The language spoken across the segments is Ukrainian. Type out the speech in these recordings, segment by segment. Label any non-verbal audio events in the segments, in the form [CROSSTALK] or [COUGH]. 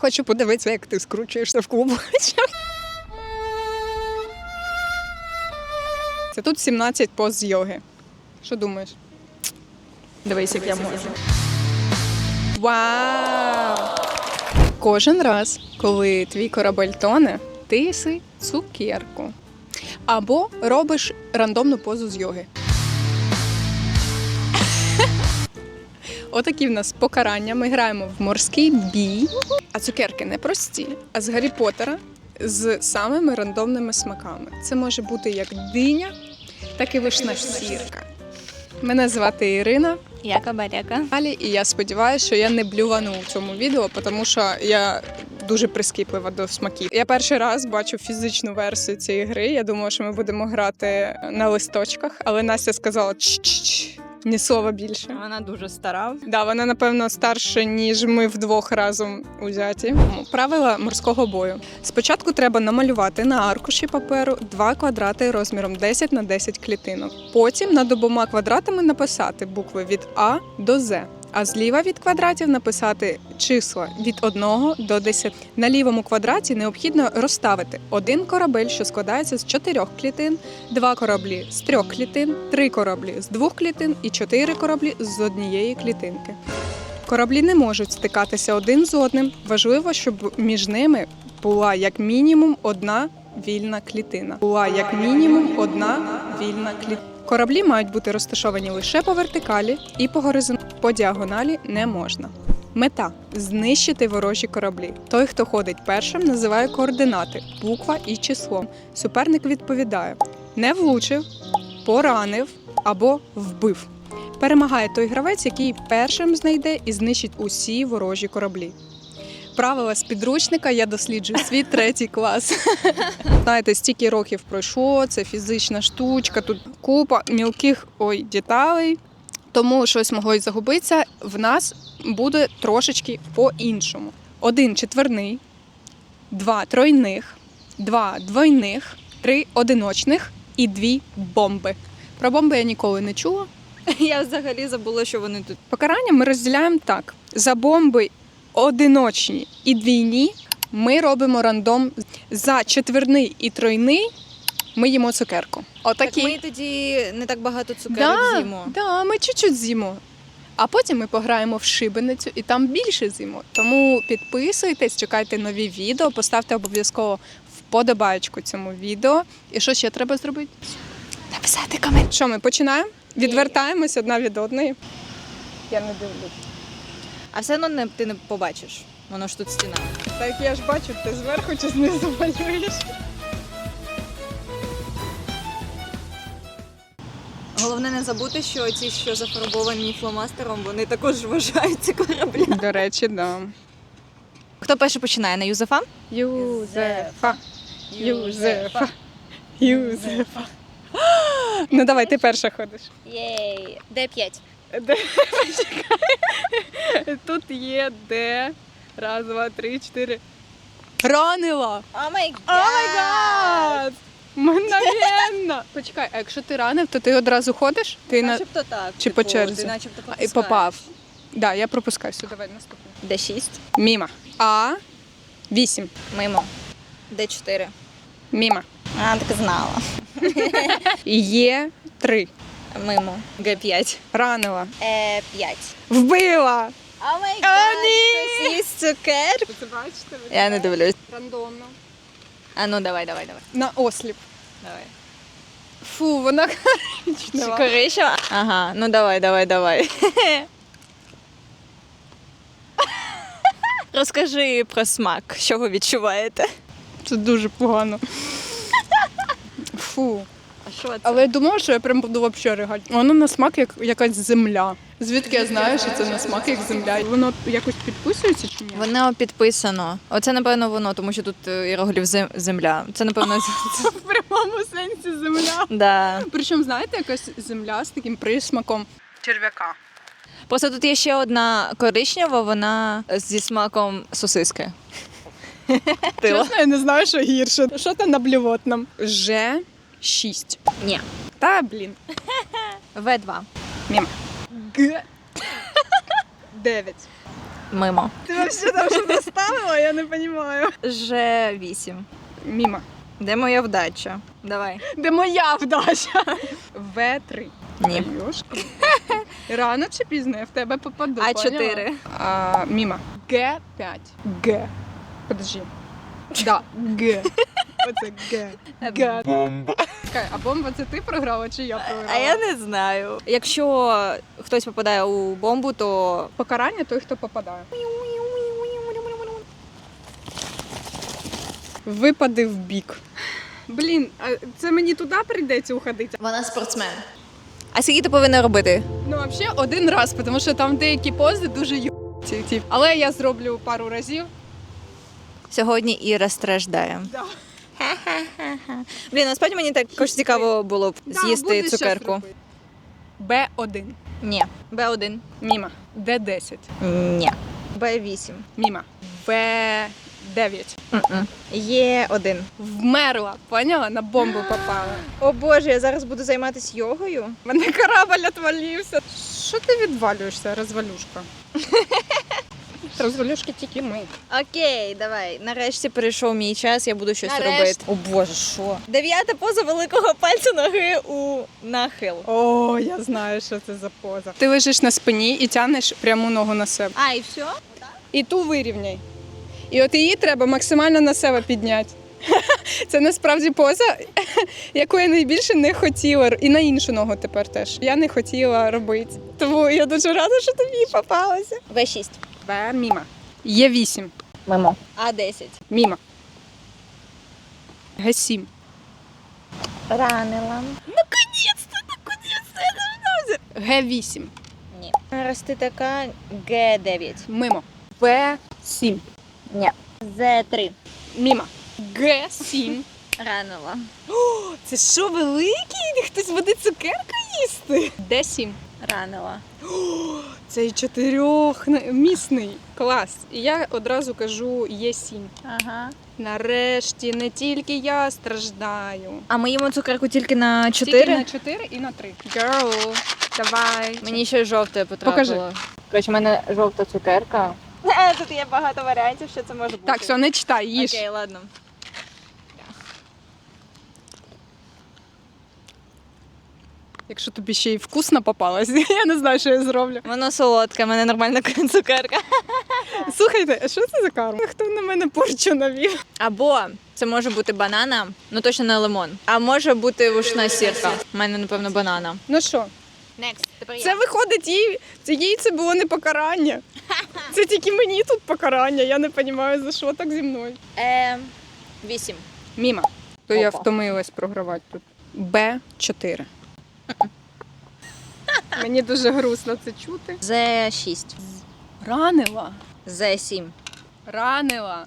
Хочу подивитися, як ти скручуєшся в клубочок. Це тут 17 поз з йоги. Що думаєш? Дивись, як я можу. Вау! Кожен раз, коли твій корабель тоне, ти їси цукерку. Або робиш рандомну позу з йоги. Отакі в нас покарання. Ми граємо в морський бій, а цукерки не прості, а з Гаррі Поттера з самими рандомними смаками. Це може бути як диня, так і вишна сірка. Мене звати Ірина. Я кабаряка. Далі, і я сподіваюся, що я не блювану у цьому відео, тому що я дуже прискіплива до смаків. Я перший раз бачу фізичну версію цієї гри. Я думала, що ми будемо грати на листочках, але Настя сказала «Чш-чш-чш, ні слова більше. Вона дуже стара. Да, вона напевно старша, ніж ми вдвох разом узяті. Правила морського бою. Спочатку треба намалювати на аркуші паперу два квадрати розміром 10 на 10 клітинок. Потім над обома квадратами написати букви від А до З. А зліва від квадратів написати числа від 1 до 10. На лівому квадраті необхідно розставити один корабель, що складається з чотирьох клітин, два кораблі з трьох клітин, три кораблі з двох клітин і чотири кораблі з однієї клітинки. Кораблі не можуть стикатися один з одним. Важливо, щоб між ними була як мінімум одна вільна клітина. Була як мінімум одна вільна клітина. Кораблі мають бути розташовані лише по вертикалі і по горизонталі. По діагоналі не можна. Мета знищити ворожі кораблі. Той, хто ходить першим, називає координати, буква і число. Суперник відповідає: не влучив, поранив або вбив. Перемагає той гравець, який першим знайде і знищить усі ворожі кораблі. Правила з підручника я досліджую свій [LAUGHS] третій клас. [LAUGHS] Знаєте, стільки років пройшло, це фізична штучка, тут купа мілких ой, деталей. Тому щось могло й загубитися. В нас буде трошечки по-іншому. Один четверний, два тройних, два двойних, три одиночних і дві бомби. Про бомби я ніколи не чула. [LAUGHS] Я взагалі забула, що вони тут. Покарання ми розділяємо так: за бомби одиночні і двійні ми робимо рандом. За четверний і тройний ми їмо цукерку. Отакі. Так ми тоді не так багато цукерок да, з'їмо. да, ми чуть-чуть з'їмо. А потім ми пограємо в шибеницю і там більше з'їмо. Тому підписуйтесь, чекайте нові відео, поставте обов'язково вподобаєчку цьому відео. І що ще треба зробити? Написати комент. Що ми починаємо? Відвертаємось одна від одної. Я не дивлюсь. А все одно не, ти не побачиш. Воно ж тут стіна. Так я ж бачу, ти зверху чи знизу малюєш. Головне не забути, що ці, що зафарбовані фломастером, вони також вважаються кораблі. До речі, да. Хто перший починає на Юзефа? Юзефа. Юзефа. Юзефа. Ну давай, ти перша ходиш. Єй. Де п'ять? Де? [LAUGHS] Тут є де. Раз, два, три, чотири. Ранила! О май О май гад! Мгновенно! [LAUGHS] Почекай, а якщо ти ранив, то ти одразу ходиш? Ти на... Начебто так. Чи по черзі? Ти начебто І пропускаєш. попав. Да, я пропускаю. Все, давай наступний. Де шість? Міма. А. Вісім. Мимо. Де чотири? Міма. А, так знала. Є три. Мимо. Г п'ять. Ранила. Е, п'ять. Вбила! О май гад, ні! хтось їсть цукер. Ви це бачите? Я не дивлюсь. Рандомно. А ну давай, давай, давай. На осліп. Давай. Фу, вона коричнева. коричнева? Ага, ну давай, давай, давай. [LAUGHS] Розкажи про смак, що ви відчуваєте. Це дуже погано. Фу. А що це? Але я думала, що я прям буду взагалі ригати. Воно на смак як якась земля. Звідки я знаю, що це на смак як земля? Воно якось підписується чи ні? Воно підписано. Оце, напевно, воно, тому що тут е, іерогліф зем- земля. Це, напевно, [LAUGHS] з- В прямому сенсі земля. да. Причому, знаєте, якась земля з таким присмаком черв'яка. Просто тут є ще одна коричнева, вона зі смаком сосиски. Тила. Чесно, я не знаю, що гірше. Що там на блювотном? Ж 6. Ні. Та блін. В2. Мім. Г. 9. Мимо. Ти взагалі там що доставила, я не розумію. Ж 8. Міма. Де моя вдача? Давай. Де моя вдача? В3. Ні. Йошки. Рано чи пізно я в тебе попаду. А? 4. А, міма. Г5. Г. Подожди. Да, Г. Оце Г. Г. Бомба. Чекай, а бомба це ти програла чи я програла? А я не знаю. Якщо хтось попадає у бомбу, то Покарання той, хто попадає. Випади в бік. Блін, а це мені туди прийдеться уходити. вона спортсмен. А скільки ти повинна робити? Ну, взагалі, один раз, тому що там деякі пози дуже ю*ці. Але я зроблю пару разів. Сьогодні Іра страждає. Да. [LAUGHS] Блін, насправді мені також цікаво було б з'їсти цукерку. Б1. Ні. Б1. Міма. Д10. Ні. Б8. Міма. Б9. Є один. Вмерла. Поняла? На бомбу попала. [GASPS] О боже, я зараз буду займатися йогою. У мене корабль отвалився. Що ти відвалюєшся, розвалюшка? [LAUGHS] Розвалюшки тільки ми. Окей, давай. Нарешті прийшов мій час, я буду щось Нарешті. робити. О боже, що? Дев'ята поза великого пальця ноги у нахил. О, я знаю, що це за поза. Ти лежиш на спині і тягнеш пряму ногу на себе. А, і все? І ту вирівняй. І от її треба максимально на себе підняти. [LAUGHS] Це насправді поза, [LAUGHS] яку я найбільше не хотіла. І на іншу ногу тепер теж. Я не хотіла робити. Тому я дуже рада, що тобі попалося. В6. В міма. Є 8. Мимо. А10. Міма. Г7. Ранила. Наконець-то, наконець. Г8. Ні. Раз ти така Г9. Мимо. В7. Ні. З3. Міма. Г7. Ранила. [GASPS] Це що, великий? Хтось буде цукерку їсти? Д7. Ранила. [GASPS] Цей чотирьохмісний клас. І я одразу кажу є сім. Ага. Нарешті не тільки я страждаю. А ми їмо цукерку тільки на Тільки 4? на 4 і на 3. Girl, давай. Мені ще жовте потрапило. Коротше, в мене жовта цукерка. Тут є багато варіантів, що це може бути. Так, все, не читай, їж. Окей, ладно. Якщо тобі ще й вкусно попалось, [LAUGHS] я не знаю, що я зроблю. Воно солодке, в мене нормальна цукерка. [LAUGHS] Слухайте, а що це за карма? Хто на мене порчу навів? Або це може бути банана, ну точно не лимон. А може бути вушна сірка. У мене, напевно, банана. Ну що, Next. Тепер це виходить їй, це їй це було не покарання. [LAUGHS] Це тільки мені тут покарання. Я не розумію, за що так зі мною. Е, вісім. Міма. То я Опа. втомилась програвати тут. Б4. [LAUGHS] Мені дуже грустно це чути. З шість. Ранила. З сім. Ранила.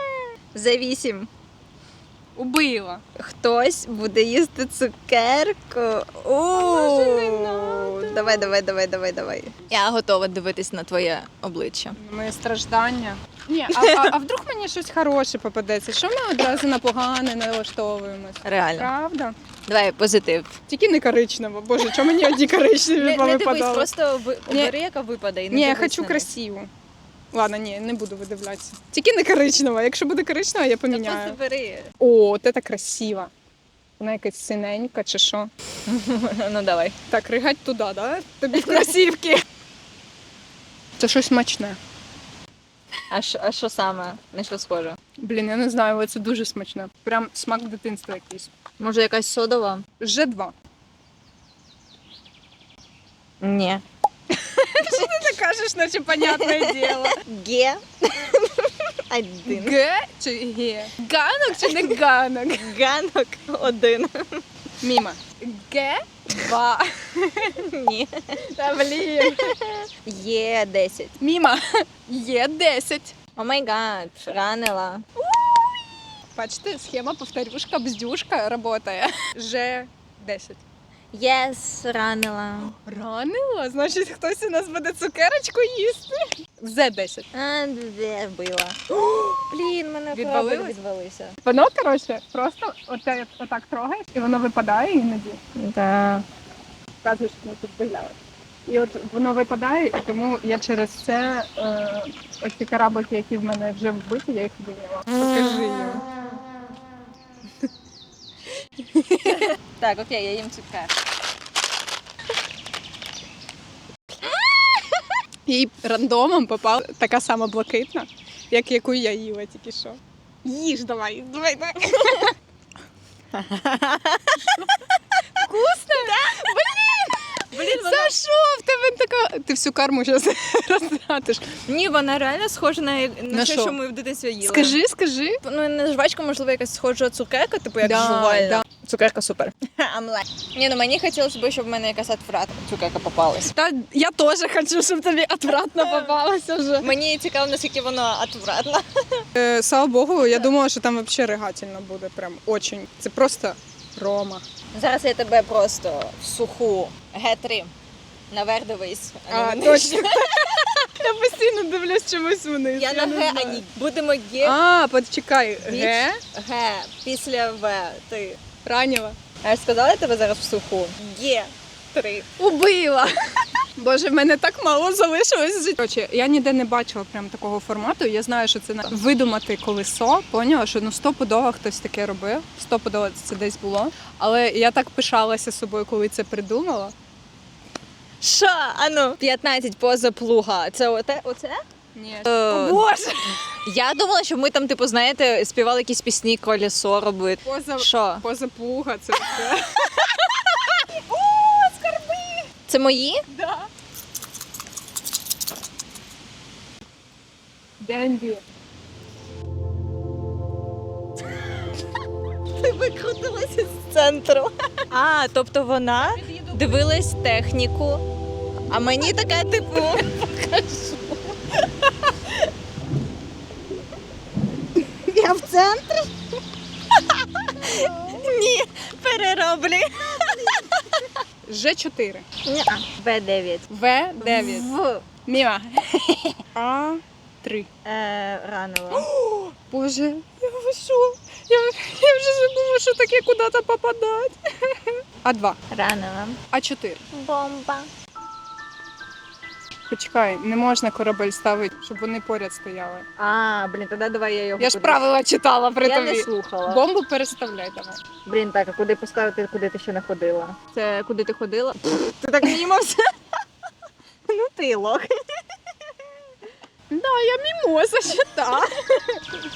[LAUGHS] З вісім. Убила. Хтось буде їсти цукерку. Давай, давай, давай, давай, давай. Я готова дивитись на твоє обличчя. Моє страждання. Ні, а, [LAUGHS] а, а вдруг мені щось хороше попадеться? Що ми одразу на погане налаштовуємось? Реально. Правда? Давай, позитив. Тільки не коричнево. Боже, чому мені одні коричневі Не, не дивись, просто ви- Ні. бери, яка випаде. І не Ні, я дивись хочу на красиву. Ладно, ні, не буду видивлятися. Тільки не коричнева. Якщо буде коричнева, я Та поміняю. просто бери. О, от це красиво. Вона якась синенька чи що. [LAUGHS] ну давай. Так, ригать туди, да? Тобі в кросівки. Це щось смачне. А що, а що саме? На що схоже? Блін, я не знаю, але це дуже смачне. Прям смак дитинства якийсь. Може, якась содова? Ж2. Ні. Ти кажеш, наче понятне діло. Г. Один. Г чи Г? Ганок чи не ганок? Ганок один. Міма. Г. Два. Ні. Та блін. Є 10. Міма. Є 10. О май гад, ранила. Бачите, схема повторюшка, бздюшка работає. Ж 10. Єс, ранила. Ранила? Значить, хтось у нас буде цукерочку їсти. З 10. А, де вбила. Блін, мене Відвалилось? відвалився. Воно, коротше, просто оте, отак трогаєш, і воно випадає іноді. Да. Кажеш, що тут виглядає. І от воно випадає, і тому я через це е, ось ці кораблики, які в мене вже вбиті, я їх виняла. Покажи їм. Так, окей, я їм цукер. Їй рандомом попала така сама блакитна, як яку я їла тільки що. Їж давай, давай, давай. [LAUGHS] Блін, За що в тебе така? Ти всю карму зараз [LAUGHS] розтратиш. Ні, вона реально схожа на, на, те, що? що ми в дитинстві їли. Скажи, скажи. Ну, не жвачка, можливо, якась схожа цукерка, типу як Да, жувальна. да. Цукерка супер. Ні, ну мені хотілося б, щоб в мене якась отвратна цукерка попалась. Та я теж хочу, щоб тобі отвратно попалося вже. Мені цікаво, наскільки вона отвратна. Е, слава Богу, я думала, що там взагалі ригательно буде. Прям очень. Це просто Рома. Зараз я тебе просто в суху Г3. Наверх дивись. А, не точно. [LAUGHS] Я постійно дивлюсь чомусь вниз. Я на не Г, а ні. Будемо Г, А, почекай. Г? Г, після В. Ти. Ранєва. А я сказала тебе зараз в суху. Г. Три. Убила. Боже, в мене так мало залишилось. Короче, я ніде не бачила прям такого формату. Я знаю, що це видумати колесо. Поняла, що ну стопудово хтось таке робив. Стопудово це десь було. Але я так пишалася собою, коли це придумала. Що? Ану. 15 поза плуга. Це оте, оце? Ні. Е, Боже! Я думала, що ми там, типу, знаєте, співали якісь пісні колесо робити. Поза, Що? поза плуга, це [LAUGHS] все. Це мої? Да. Денді. Ти викрутилася з центру. А, тобто вона дивилась техніку, а мені така, типу, покажу. Я в центрі? Ні, перероблю. Ж4. Ні, Б9. В9. В Міма. А3. е, ранова. [GASPS] Боже, я вийшов. Я, я вже забула, що таке куди-то попадати. А2. Ранова. А4. Бомба. Почекай, не можна корабель ставити, щоб вони поряд стояли. А, блін, тоді давай я його Я ж правила читала при Я тобі. не слухала. Бомбу переставляй давай. Блін, так, а куди поставити, куди ти ще не ходила? Це куди ти ходила? Ти так мімо все. Ну ти лох. Да, я мімоза ще та.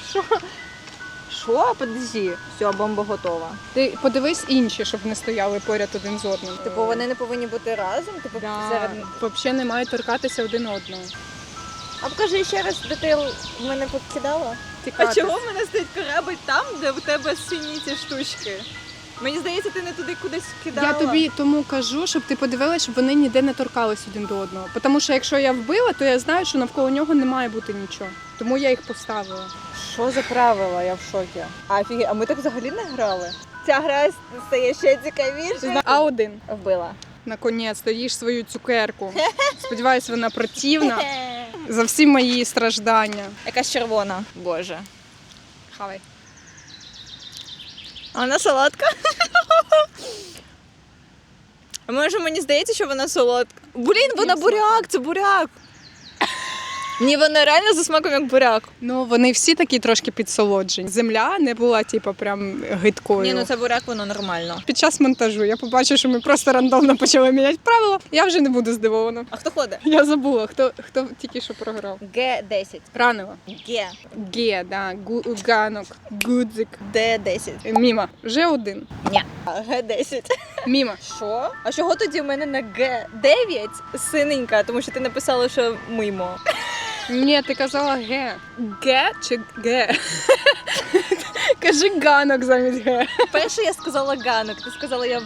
Що? Подожди. Все, бомба готова. Ти подивись інші, щоб не стояли поряд один з одним. Типу вони не повинні бути разом, типу да, серед. взагалі не мають торкатися один одного. А покажи ще раз, де ти мене покидала. Тікати. в мене стоїть корабль там, де в тебе сині ці штучки? Мені здається, ти не туди кудись кидала. Я тобі тому кажу, щоб ти подивилась, щоб вони ніде не торкались один до одного. Тому що якщо я вбила, то я знаю, що навколо нього не має бути нічого. Тому я їх поставила. Що за правила? Я в шокі. А фігі, а ми так взагалі не грали. Ця гра стає ще цікавіше. А1. Вбила. Наконець, то їж свою цукерку. Сподіваюсь, вона противна за всі мої страждання. Якась червона. Боже. Хавай. А вона солодка. А може мені здається, що вона солодка. Блін, вона буряк, це буряк. Ні, вона реально за смаком як буряк. Ну вони всі такі трошки підсолоджені. Земля не була, типу, прям гидкою. Ні, ну це буряк, воно нормально. Під час монтажу я побачу, що ми просто рандомно почали міняти правила. Я вже не буду здивована. А хто ходить? Я забула, хто хто тільки що програв. Г10. Ранила. Г. Ге, да, гу, ганок, гудзик. Д10. Міма. Вже один. Ні. Г10. Міма. Що? А чого тоді в мене на Г9 синенька, тому що ти написала, що мимо. Ні, ти казала ге. Ге чи ге? [LAUGHS] Кажи ганок замість ге. Перше я сказала ганок, ти сказала, я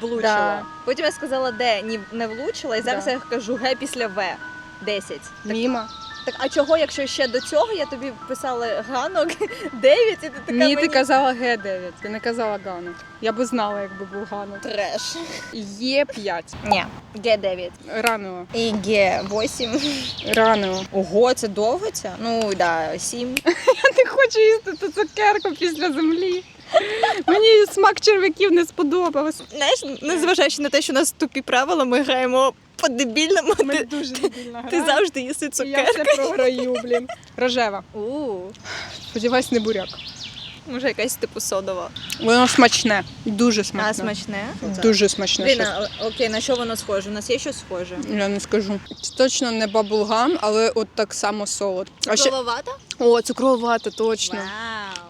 влучила. Да. Потім я сказала Д, ні, не влучила, і зараз Да. я кажу Г після В. 10. Міма. Так а чого, якщо ще до цього я тобі писала ганок [LAUGHS] 9, і ти така Ні, мені... ти казала ге 9 ти не казала ганок. Я би знала, якби був ганок. треш. Є 5 Ні, Г9. Ранило. І Г8. Ранило. Ого, це довго це? Ну, да, 7. [LAUGHS] Я не хочу їсти ту цукерку після землі. Мені смак черв'яків не сподобався. Знаєш, незважаючи на те, що у нас тупі правила, ми граємо по-дебільному. Ми Ти, дуже дебільно ти граємо. завжди їси І Я все програю, блін. Рожева. [LAUGHS] У, Сподіваюсь, не буряк. може якась типу содова. Воно смачне. Дуже смачне. А, смачне? Дуже смачне. Блін, щось. а, окей, на що воно схоже? У нас є щось схоже? Я не скажу. Це точно не баблгам, але от так само солод. А ще... Головата? О, цукровата, точно.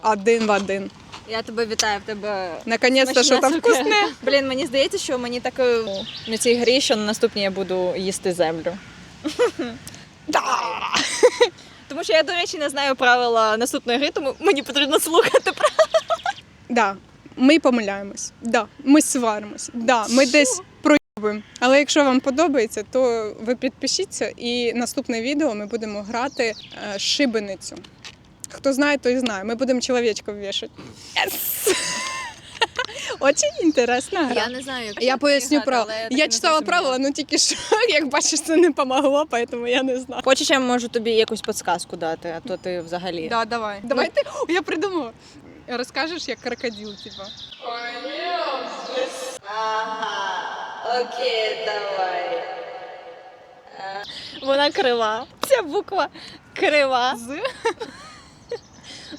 Вау. Один в один. Я тебе вітаю, в тебе Наконець-то, що там вкусне. Блін, мені здається, що мені так е, на цій грі, що на наступній я буду їсти землю. [LAUGHS] Да. Тому що я, до речі, не знаю правила наступної гри, тому мені потрібно слухати правила. Да. Ми помиляємось. Да. Ми сваримось. Да. Ми десь проїбуємо. Але якщо вам подобається, то ви підпишіться і наступне відео ми будемо грати е, шибеницю. Хто знає, той знає. Ми будемо чоловічків вішати. Yes! [LAUGHS] Очень інтересна гра. не знаю, як Я поясню правила. Я читала правила, ну тільки що, [LAUGHS] як бачиш, це не помогло, тому я не знаю. Хочеш, я можу тобі якусь підсказку дати, а то ти взагалі. Да, давай. Давай ти. О, я придумала. Розкажеш, як крокодил, типа. Окей, давай. Вона крива. Ця буква крива. З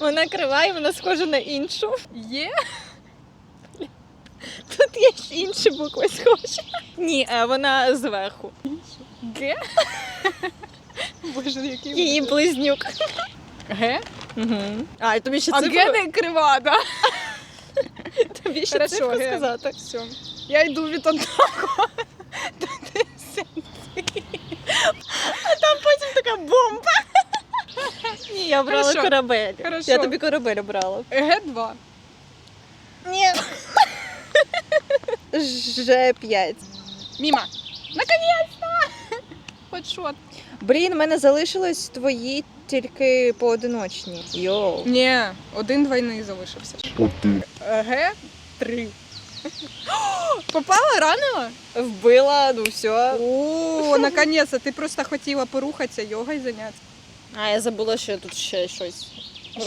Вона крива і вона схожа на іншу. є. Тут є ще інші букви схожі. Ні, е, вона зверху. Г. Боже, який Її близнюк. Г. Угу. А, і тобі ще А цифру, Г не крива, да? тобі ще Хорошо, цифру Г. сказати. Все. Я йду від одного до десяти. Там потім така бомба. Ні, я брала Хорошо. корабель. Хорошо. Я тобі корабель брала. Г2. Ні. Ж5. Міма. Наконець-то! Хоч що. Блін, в мене залишилось твої тільки поодиночні. Йоу. Ні, один двойний залишився. Г три. Попала ранила? Вбила, ну все. О, наконец-то. Ти просто хотіла порухатися, йогою зайнятися. А я забула, що тут ще щось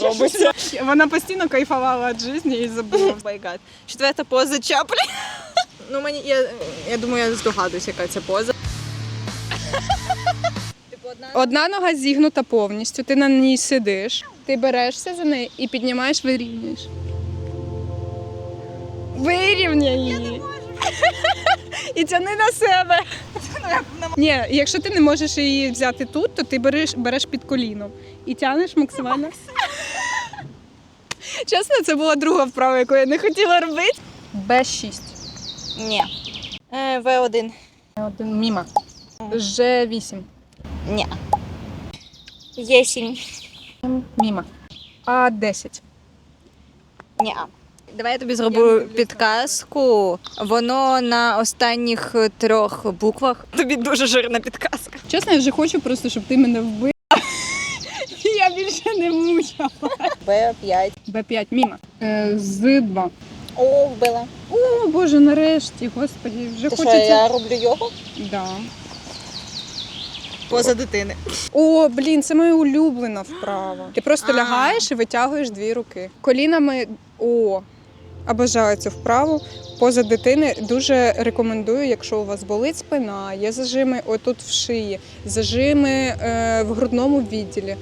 Робиться. Вона постійно кайфувала від життя і забула. [LAUGHS] Май гад. Четверта поза чаплі. Ну мені я, я думаю, я здогадуюсь, яка це поза. Типу одна. Одна нога зігнута повністю, ти на ній сидиш, ти берешся за неї і піднімаєш, вирівнюєш. Вирівняй її. І тяни на себе. [LAUGHS] Ні, якщо ти не можеш її взяти тут, то ти береш, береш під коліном і тянеш максимально. [LAUGHS] Чесно, це була друга вправа, яку я не хотіла робити. Б6. Ні. Е, В1. Один міма. Ж8. Ні. Є7. Міма. А10. Ні. Давай я тобі зроблю підказку. Воно на останніх трьох буквах. Тобі дуже жирна підказка. Чесно, я вже хочу просто, щоб ти мене вбив. [LAUGHS] Я більше не мучила. Б5. Б5 міма. Е, з 2. О, вбила. О, Боже, нарешті, господі, вже Ти що, хочеться. я роблю його? Да. Поза дитини. О, блін, це моя улюблена вправа. Ти просто А. лягаєш і витягуєш дві руки. Колінами о. Обожаю цю вправу. Поза дитини дуже рекомендую, якщо у вас болить спина, є зажими отут в шиї, зажими е, в грудному відділі.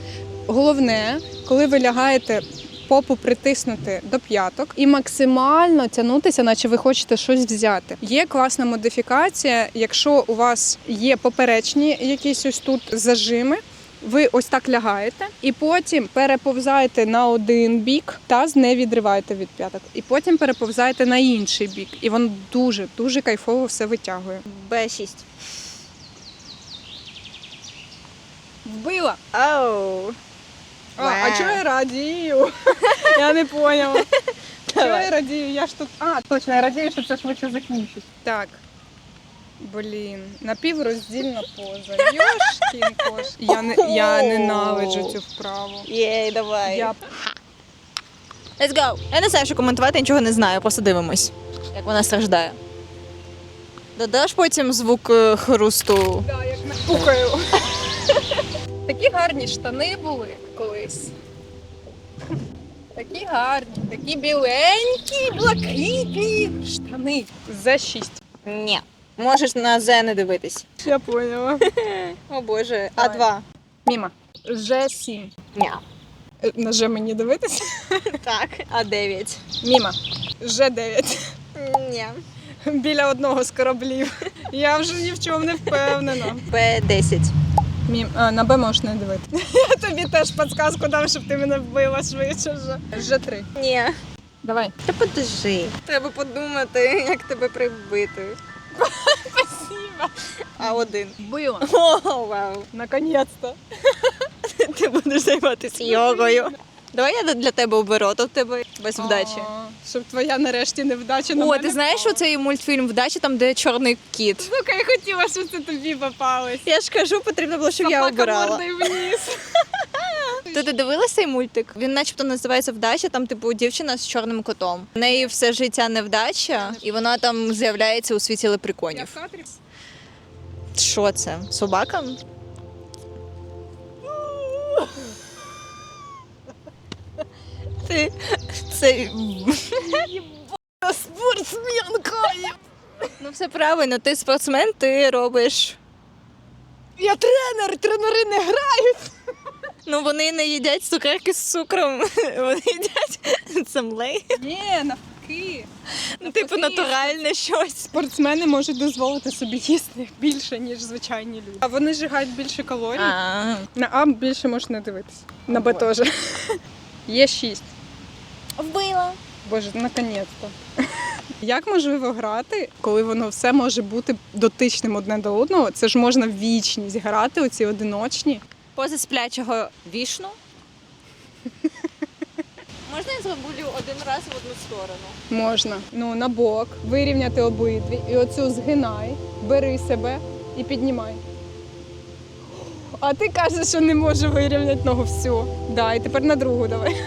Головне, коли ви лягаєте попу притиснути до п'яток і максимально тягнутися, наче ви хочете щось взяти. Є класна модифікація, якщо у вас є поперечні якісь ось тут зажими. Ви ось так лягаєте, і потім переповзаєте на один бік, таз не відриваєте від п'яток, і потім переповзаєте на інший бік. І воно дуже дуже кайфово все витягує. Б6. Вбила! Оу. А, а чого я радію? [LAUGHS] Я не поняла. Чого я радію? Я ж тут. А, точно, я радію, що це швидше закінчить. Так. Блін, напівроздільна поза. Йошкін кош. [LAUGHS] Я, не, я ненавиджу цю вправу. Єй, давай. Я Let's go. Я не знаю, що коментувати, нічого не знаю, просто дивимось, як вона страждає. Додаш потім звук е, хрусту. Да, як напухаю. [LAUGHS] Такі гарні штани були колись. Такі гарні, такі біленькі, блакитні штани. За 6. Ні. Можеш на З не дивитись. Я поняла. [LAUGHS] О боже. А2. Міма. Ж7. Ні. Е, На Ж мені дивитися? [LAUGHS] Так. А9. Міма. Ж9. Ні. Біля одного з кораблів. Я вже ні в чому не впевнена. Б10. Мім, а, на Б можеш не дивитися. [LAUGHS] Я тобі теж підказку дам, щоб ти мене вбила швидше вже. Ж3. Ні. Давай. Та подожди. Треба подумати, як тебе прибити. Спасибо. А1. Вбила. О, вау. Наконець-то. Ти будеш займатися йогою. Давай я для тебе оберу, то в тебе без вдачі. Щоб твоя нарешті невдача на О, мене ти знаєш, що цей мультфільм вдача, там де чорний кіт. Сука, я хотіла, щоб це тобі попалось. Я ж кажу, потрібно було, щоб я Собака обирала. мордою вниз. [LAUGHS] Ти дивилась цей мультик? Він начебто називається Вдача, там, типу, дівчина з чорним котом. В неї все життя невдача, і вона там з'являється у світі лепреконів. Що це? Собака? Ти це Спортсменка. ну все правильно. Ти спортсмен, ти робиш. Я тренер, тренери не грають. Ну вони не їдять цукерки з цукром, [LAUGHS] вони їдять [LAUGHS] самлей. Ні, навпаки. Ну, типу, натуральне щось. Спортсмени можуть дозволити собі їсти більше, ніж звичайні люди. А вони зжигають більше калорій. А, На А більше можеш не дивитися. На Б теж. [LAUGHS] Є шість. вбила. Боже, наконець-то. Як можливо грати, коли воно все може бути дотичним одне до одного? Це ж можна в вічність грати, оці одиночні. Поза сплячого вішну. [LAUGHS] Можна я зроблю один раз в одну сторону? Можна. Ну, на бок, вирівняти обидві. І оцю згинай, бери себе і піднімай. А ти кажеш, що не можу вирівняти ногу всю. Да, і тепер на другу давай. [LAUGHS]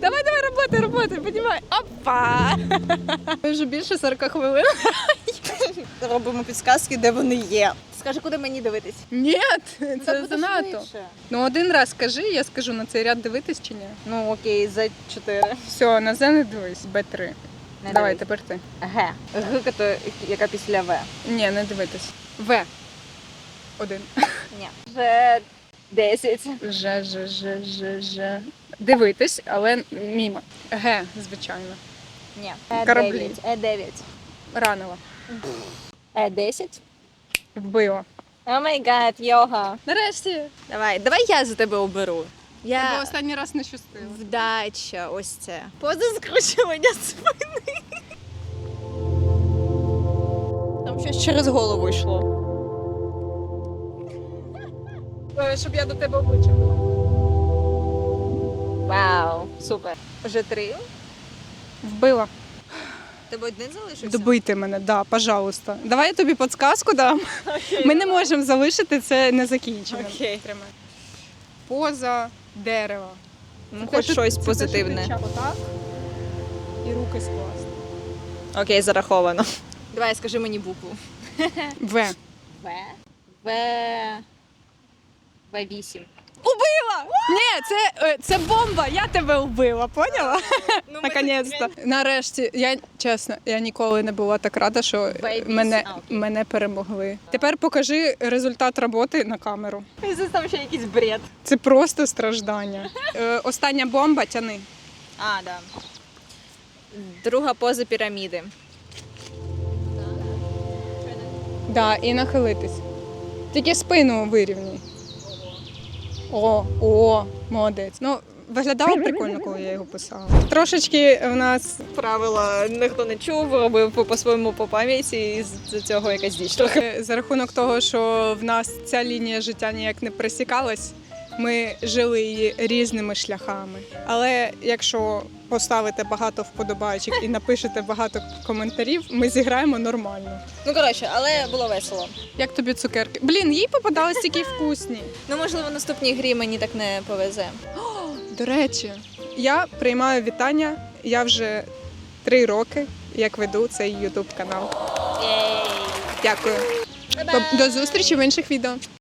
Давай, давай, роботи, роботи, піднімай. Опа! [LAUGHS] Ми вже більше 40 хвилин. Робимо підсказки, де вони є. Скажи, куди мені дивитись? Ні, це занадто. Ну один раз скажи, я скажу на цей ряд дивитись чи ні. Ну окей, за 4. Все, на З не дивись, Б3. Давай, тепер ти. Г. Г, яка після В. Ні, не дивитись. В. Один. Ні. Ж 10. Ж, Ж, Ж, Ж, Ж. Дивитись, але мімо. Г, звичайно. Ні. Кораблі. Е9. Ранила. Е10. Вбила. О май гад, йога. Нарешті. Давай, давай я за тебе оберу. Я... Я останній раз не щастила. вдача, ось це. Поза скручування спини. Там щось через голову йшло. Е, Щоб я до тебе обличчя була. Вау, супер. Вже три. Вбила. Тебе один залишився? Добити мене, да, пожалуйста. Давай я тобі підсказку дам. Ми не можемо залишити це незакінченим. Окей. Тримай. Поза дерева. Ну, хоч те, щось це те, позитивне. ти Отак. І руки скласти. Окей, зараховано. Давай, скажи мені букву. В. В. В. В8. Убила! Ні, це, е, це бомба, я тебе вбила, поняла? Ну, Наконець-то. Нарешті, я чесно, я ніколи не була так рада, що Babies. мене, А, окей. мене перемогли. Тепер покажи результат роботи на камеру. Це там ще якийсь бред. Це просто страждання. Е, остання бомба тяни. А, да. Друга поза піраміди. Да, і нахилитись. Тільки спину вирівняй. О, о, молодець. Ну, виглядало прикольно, коли я його писала. Трошечки в нас Правила ніхто не чув, робив по- по-своєму по пам'яті, і з цього якась діч. за рахунок того, що в нас ця лінія життя ніяк не пересікалась. Ми жили її різними шляхами. Але якщо поставите багато вподобайчик і напишете багато коментарів, ми зіграємо нормально. Ну коротше, але було весело. Як тобі цукерки? Блін, їй попадались такі вкусні. Ну можливо, в наступній грі мені так не повезе. До речі, я приймаю вітання. Я вже три роки як веду цей ютуб канал. Дякую. До зустрічі в інших відео.